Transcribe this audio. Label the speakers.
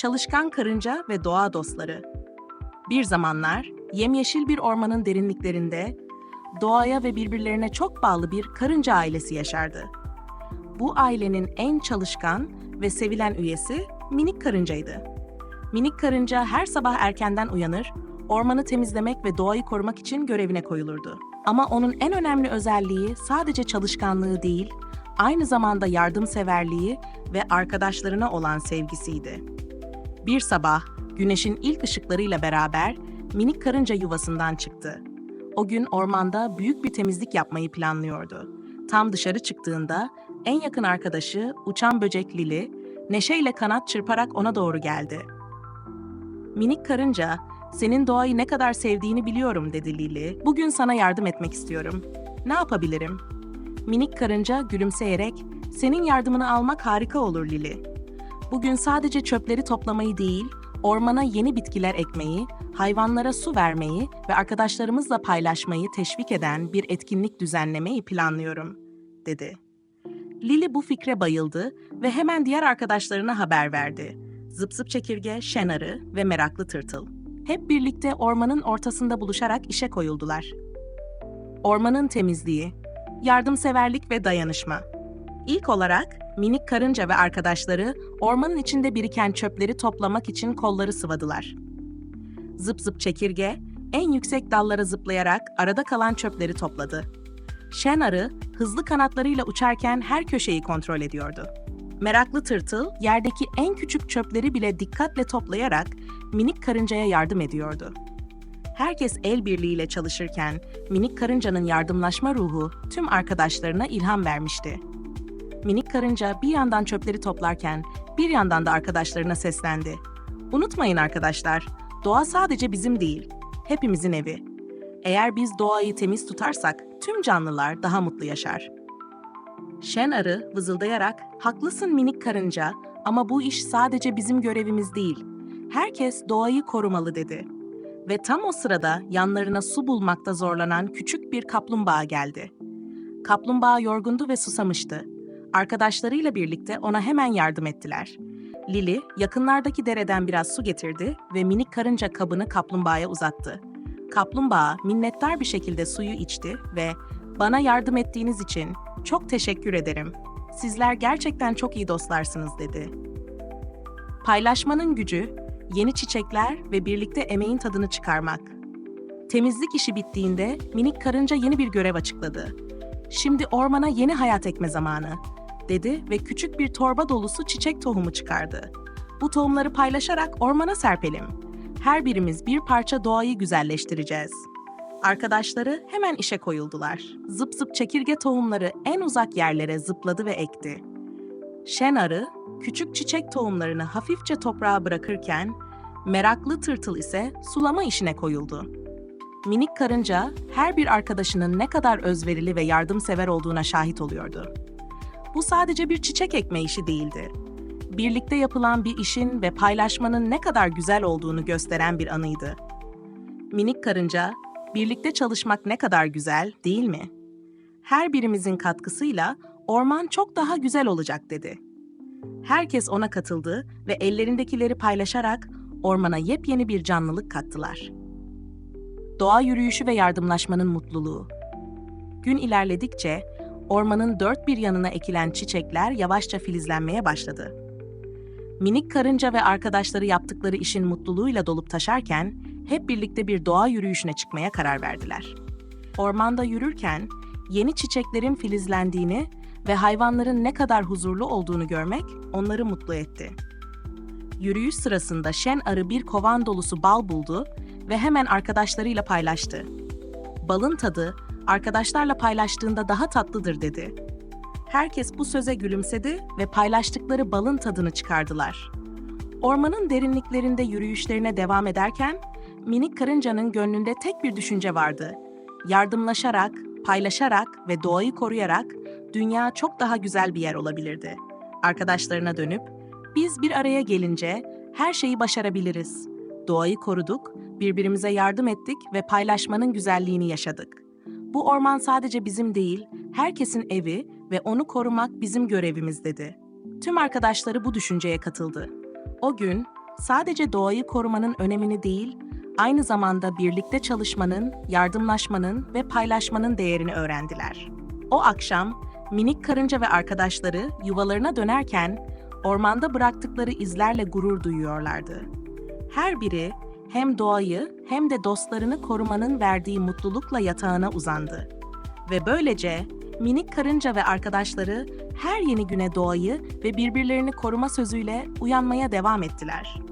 Speaker 1: Çalışkan karınca ve doğa dostları. Bir zamanlar yemyeşil bir ormanın derinliklerinde doğaya ve birbirlerine çok bağlı bir karınca ailesi yaşardı. Bu ailenin en çalışkan ve sevilen üyesi minik karıncaydı. Minik karınca her sabah erkenden uyanır, ormanı temizlemek ve doğayı korumak için görevine koyulurdu. Ama onun en önemli özelliği sadece çalışkanlığı değil, aynı zamanda yardımseverliği ve arkadaşlarına olan sevgisiydi. Bir sabah güneşin ilk ışıklarıyla beraber minik karınca yuvasından çıktı. O gün ormanda büyük bir temizlik yapmayı planlıyordu. Tam dışarı çıktığında en yakın arkadaşı uçan böcek Lili neşeyle kanat çırparak ona doğru geldi. Minik karınca, senin doğayı ne kadar sevdiğini biliyorum dedi Lili. Bugün sana yardım etmek istiyorum. Ne yapabilirim? Minik karınca gülümseyerek, senin yardımını almak harika olur Lili. Bugün sadece çöpleri toplamayı değil, ormana yeni bitkiler ekmeyi, hayvanlara su vermeyi ve arkadaşlarımızla paylaşmayı teşvik eden bir etkinlik düzenlemeyi planlıyorum, dedi. Lili bu fikre bayıldı ve hemen diğer arkadaşlarına haber verdi. Zıp zıp çekirge, şen arı ve meraklı tırtıl. Hep birlikte ormanın ortasında buluşarak işe koyuldular. Ormanın temizliği, yardımseverlik ve dayanışma. İlk olarak minik karınca ve arkadaşları ormanın içinde biriken çöpleri toplamak için kolları sıvadılar. Zıp zıp çekirge en yüksek dallara zıplayarak arada kalan çöpleri topladı. Şen arı hızlı kanatlarıyla uçarken her köşeyi kontrol ediyordu. Meraklı tırtıl yerdeki en küçük çöpleri bile dikkatle toplayarak minik karıncaya yardım ediyordu. Herkes el birliğiyle çalışırken minik karıncanın yardımlaşma ruhu tüm arkadaşlarına ilham vermişti. Minik karınca bir yandan çöpleri toplarken bir yandan da arkadaşlarına seslendi. Unutmayın arkadaşlar, doğa sadece bizim değil, hepimizin evi. Eğer biz doğayı temiz tutarsak tüm canlılar daha mutlu yaşar. Şen arı vızıldayarak, haklısın minik karınca ama bu iş sadece bizim görevimiz değil. Herkes doğayı korumalı dedi. Ve tam o sırada yanlarına su bulmakta zorlanan küçük bir kaplumbağa geldi. Kaplumbağa yorgundu ve susamıştı. Arkadaşlarıyla birlikte ona hemen yardım ettiler. Lili yakınlardaki dereden biraz su getirdi ve minik karınca kabını kaplumbağaya uzattı. Kaplumbağa minnettar bir şekilde suyu içti ve "Bana yardım ettiğiniz için çok teşekkür ederim. Sizler gerçekten çok iyi dostlarsınız." dedi. Paylaşmanın gücü, yeni çiçekler ve birlikte emeğin tadını çıkarmak. Temizlik işi bittiğinde minik karınca yeni bir görev açıkladı. Şimdi ormana yeni hayat ekme zamanı, dedi ve küçük bir torba dolusu çiçek tohumu çıkardı. Bu tohumları paylaşarak ormana serpelim. Her birimiz bir parça doğayı güzelleştireceğiz. Arkadaşları hemen işe koyuldular. Zıp zıp çekirge tohumları en uzak yerlere zıpladı ve ekti. Şen arı, küçük çiçek tohumlarını hafifçe toprağa bırakırken, meraklı tırtıl ise sulama işine koyuldu. Minik karınca her bir arkadaşının ne kadar özverili ve yardımsever olduğuna şahit oluyordu. Bu sadece bir çiçek ekme işi değildi. Birlikte yapılan bir işin ve paylaşmanın ne kadar güzel olduğunu gösteren bir anıydı. Minik karınca, birlikte çalışmak ne kadar güzel, değil mi? Her birimizin katkısıyla orman çok daha güzel olacak dedi. Herkes ona katıldı ve ellerindekileri paylaşarak ormana yepyeni bir canlılık kattılar. Doğa yürüyüşü ve yardımlaşmanın mutluluğu. Gün ilerledikçe ormanın dört bir yanına ekilen çiçekler yavaşça filizlenmeye başladı. Minik karınca ve arkadaşları yaptıkları işin mutluluğuyla dolup taşarken hep birlikte bir doğa yürüyüşüne çıkmaya karar verdiler. Ormanda yürürken yeni çiçeklerin filizlendiğini ve hayvanların ne kadar huzurlu olduğunu görmek onları mutlu etti. Yürüyüş sırasında şen arı bir kovan dolusu bal buldu ve hemen arkadaşlarıyla paylaştı. Balın tadı arkadaşlarla paylaştığında daha tatlıdır dedi. Herkes bu söze gülümsedi ve paylaştıkları balın tadını çıkardılar. Ormanın derinliklerinde yürüyüşlerine devam ederken minik karıncanın gönlünde tek bir düşünce vardı. Yardımlaşarak, paylaşarak ve doğayı koruyarak dünya çok daha güzel bir yer olabilirdi. Arkadaşlarına dönüp, biz bir araya gelince her şeyi başarabiliriz. Doğayı koruduk, birbirimize yardım ettik ve paylaşmanın güzelliğini yaşadık. Bu orman sadece bizim değil, herkesin evi ve onu korumak bizim görevimiz dedi. Tüm arkadaşları bu düşünceye katıldı. O gün sadece doğayı korumanın önemini değil, aynı zamanda birlikte çalışmanın, yardımlaşmanın ve paylaşmanın değerini öğrendiler. O akşam minik karınca ve arkadaşları yuvalarına dönerken ormanda bıraktıkları izlerle gurur duyuyorlardı. Her biri hem doğayı hem de dostlarını korumanın verdiği mutlulukla yatağına uzandı. Ve böylece minik karınca ve arkadaşları her yeni güne doğayı ve birbirlerini koruma sözüyle uyanmaya devam ettiler.